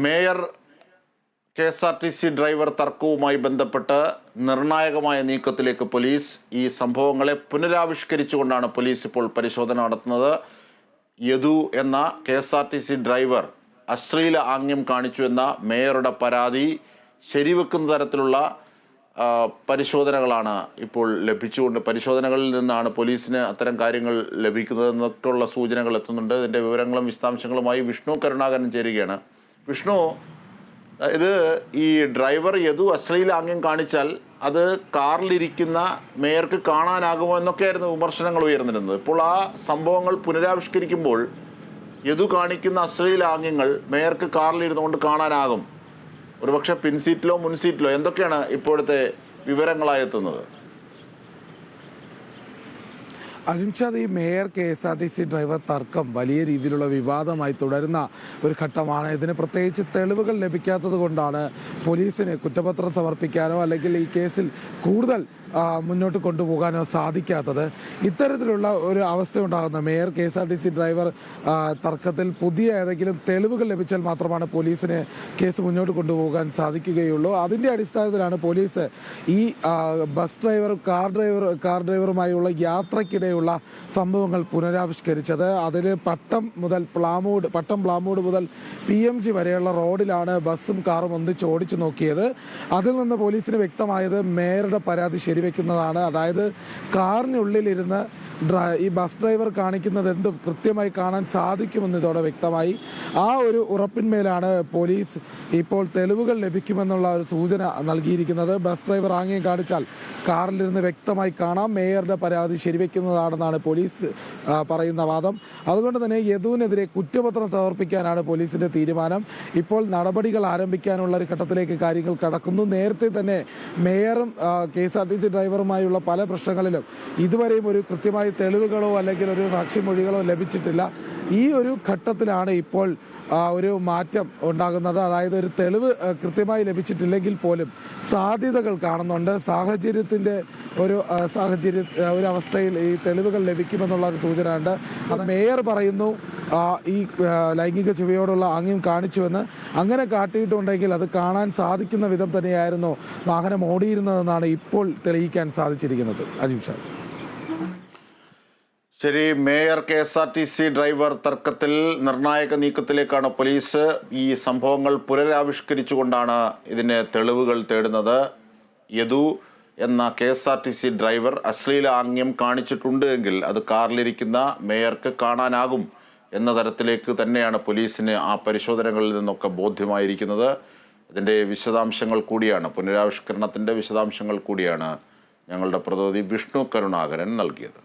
Mayor K S R T C driver തർക്കവുമായി ബന്ധപ്പെട്ട് നിർണായകമായ നീക്കത്തിലേക്ക് police ഈ സംഭവങ്ങളെ പുനരാവിഷ്കരിച്ചുകൊണ്ടാണ് പോലീസ് ഇപ്പോൾ പരിശോധന നടത്തുന്നത്. യദു എന്ന K S R T C driver അശ്ലീല ആംഗ്യം കാണിച്ചു എന്ന മേയറുടെ പരാതി ശരിവെക്കുന്ന തരത്തിലുള്ള പരിശോധനകളാണ് ഇപ്പോൾ ലഭിച്ചുകൊണ്ട് പരിശോധനകളിൽ നിന്നാണ് പോലീസിന് അത്തരം കാര്യങ്ങൾ ലഭിക്കുന്നത് എന്നൊക്കെയുള്ള സൂചനകൾ എത്തുന്നുണ്ട്. ഇതിന്റെ വിവരങ്ങളും വിശദാംശങ്ങളുമായി വിഷ്ണു കരുണാകരൻ ചേരുകയാണ്. വിഷ്ണു ഇത് ഈ ഡ്രൈവർ യദു അശ്ലീല ആംഗ്യം കാണിച്ചാൽ അത് കാറിലിരിക്കുന്ന മേയർക്ക് കാണാനാകുമോ എന്നൊക്കെയായിരുന്നു വിമർശനങ്ങൾ ഉയർന്നിരുന്നത്. ഇപ്പോൾ ആ സംഭവങ്ങൾ പുനരാവിഷ്കരിക്കുമ്പോൾ യദു കാണിക്കുന്ന അശ്ലീല ആംഗ്യങ്ങൾ മേയർക്ക് കാറിലിരുന്നുകൊണ്ട് കാണാനാകും. ഒരുപക്ഷെ പിൻസീറ്റിലോ മുൻസീറ്റിലോ എന്തൊക്കെയാണ് ഇപ്പോഴത്തെ വിവരങ്ങളായി എത്തുന്നത്? അജിംഷാദ് ഈ mayor K S R T C driver തർക്കം വലിയ രീതിയിലുള്ള വിവാദമായി തുടരുന്ന ഒരു ഘട്ടമാണ്. ഇതിന് പ്രത്യേകിച്ച് തെളിവുകൾ ലഭിക്കാത്തത് കൊണ്ടാണ് പോലീസിന് കുറ്റപത്രം സമർപ്പിക്കാനോ അല്ലെങ്കിൽ ഈ കേസിൽ കൂടുതൽ മുന്നോട്ട് കൊണ്ടുപോകാനോ സാധിക്കാത്തത്. ഇത്തരത്തിലുള്ള ഒരു അവസ്ഥ ഉണ്ടാകുന്ന mayor K S R T C driver തർക്കത്തിൽ പുതിയ ഏതെങ്കിലും തെളിവുകൾ ലഭിച്ചാൽ മാത്രമാണ് പോലീസിന് കേസ് മുന്നോട്ട് കൊണ്ടുപോകാൻ സാധിക്കുകയുള്ളൂ. അതിന്റെ അടിസ്ഥാനത്തിലാണ് പോലീസ് ഈ bus driver car driver car ഡ്രൈവറുമായുള്ള യാത്രക്കിടെയുള്ള സംഭവങ്ങൾ പുനരാവിഷ്കരിച്ചത്. അതിൽ പട്ടം മുതൽ പ്ലാമൂട് പട്ടം പ്ലാമൂട് മുതൽ പി എം ജി വരെയുള്ള റോഡിലാണ് ബസ്സും കാറും ഒന്നിച്ച് ഓടിച്ചു നോക്കിയത്. അതിൽ നിന്ന് പോലീസിന് വ്യക്തമായത് മേയറുടെ പരാതി ശരിവെക്കുന്നതാണ്. അതായത് കാറിനുള്ളിലിരുന്ന് ഈ ബസ് ഡ്രൈവർ കാണിക്കുന്നത് എന്തും കൃത്യമായി കാണാൻ സാധിക്കുമെന്ന് ഇതോടെ വ്യക്തമായി. ആ ഒരു ഉറപ്പിന്മേലാണ് പോലീസ് ഇപ്പോൾ തെളിവുകൾ ലഭിക്കുമെന്നുള്ള ഒരു സൂചന നൽകിയിരിക്കുന്നത്. ബസ് ഡ്രൈവർ ആംഗ്യം കാണിച്ചാൽ കാറിലിരുന്ന് വ്യക്തമായി കാണാം. മേയറുടെ പരാതി ശരിവെക്കുന്നതാണെന്നാണ് പോലീസ് പറയുന്ന വാദം. അതുകൊണ്ട് തന്നെ യദുവിനെതിരെ കുറ്റപത്രം സമർപ്പിക്കാനാണ് പോലീസിന്റെ തീരുമാനം. ഇപ്പോൾ നടപടികൾ ആരംഭിക്കാനുള്ള ഒരു ഘട്ടത്തിലേക്ക് കാര്യങ്ങൾ കടക്കുന്നു. നേരത്തെ തന്നെ മേയറും K S R T C ഡ്രൈവറുമായുള്ള പല പ്രശ്നങ്ങളിലും ഇതുവരെയും ഒരു കൃത്യമായ തെളിവുകളോ അല്ലെങ്കിൽ ഒരു സാക്ഷിമൊഴികളോ ലഭിച്ചിട്ടില്ല. ഈ ഒരു ഘട്ടത്തിലാണ് ഇപ്പോൾ ഒരു മാറ്റം ഉണ്ടാകുന്നത്. അതായത് ഒരു തെളിവ് കൃത്യമായി ലഭിച്ചിട്ടില്ലെങ്കിൽ പോലും സാധ്യതകൾ കാണുന്നുണ്ട്. സാഹചര്യത്തിന്റെ ഒരു സാഹചര്യ ഒരു അവസ്ഥയിൽ ഈ തെളിവുകൾ ലഭിക്കുമെന്നുള്ള ഒരു സൂചന ഉണ്ട് അത് മേയർ പറയുന്നു ഈ ലൈംഗിക ചുവയോടുള്ള ആംഗ്യം കാണിച്ചുവെന്ന്. അങ്ങനെ കാട്ടിയിട്ടുണ്ടെങ്കിൽ അത് കാണാൻ സാധിക്കുന്ന വിധം തന്നെയായിരുന്നു വാഹനം ഓടിയിരുന്നതെന്നാണ് ഇപ്പോൾ തെളിയിക്കാൻ സാധിച്ചിരിക്കുന്നത്. അജീബ് ഷാ. ശരി mayor K S R T C driver തർക്കത്തിൽ നിർണായക നീക്കത്തിലേക്കാണ് പോലീസ് ഈ സംഭവങ്ങൾ പുനരാവിഷ്കരിച്ചുകൊണ്ടാണ് ഇതിന് തെളിവുകൾ തേടുന്നത്. യദു എന്ന K S R T C driver അശ്ലീല ആംഗ്യം കാണിച്ചിട്ടുണ്ട് എങ്കിൽ അത് കാറിലിരിക്കുന്ന മേയർക്ക് കാണാനാകും എന്ന തരത്തിലേക്ക് തന്നെയാണ് പോലീസിന് ആ പരിശോധനകളിൽ നിന്നൊക്കെ ബോധ്യമായിരിക്കുന്നത്. ഇതിന്റെ വിശദാംശങ്ങൾ കൂടിയാണ് പുനരാവിഷ്കരണത്തിന്റെ വിശദാംശങ്ങൾ കൂടിയാണ് ഞങ്ങളുടെ പ്രതിനിധി വിഷ്ണു കരുണാകരൻ നൽകിയത്.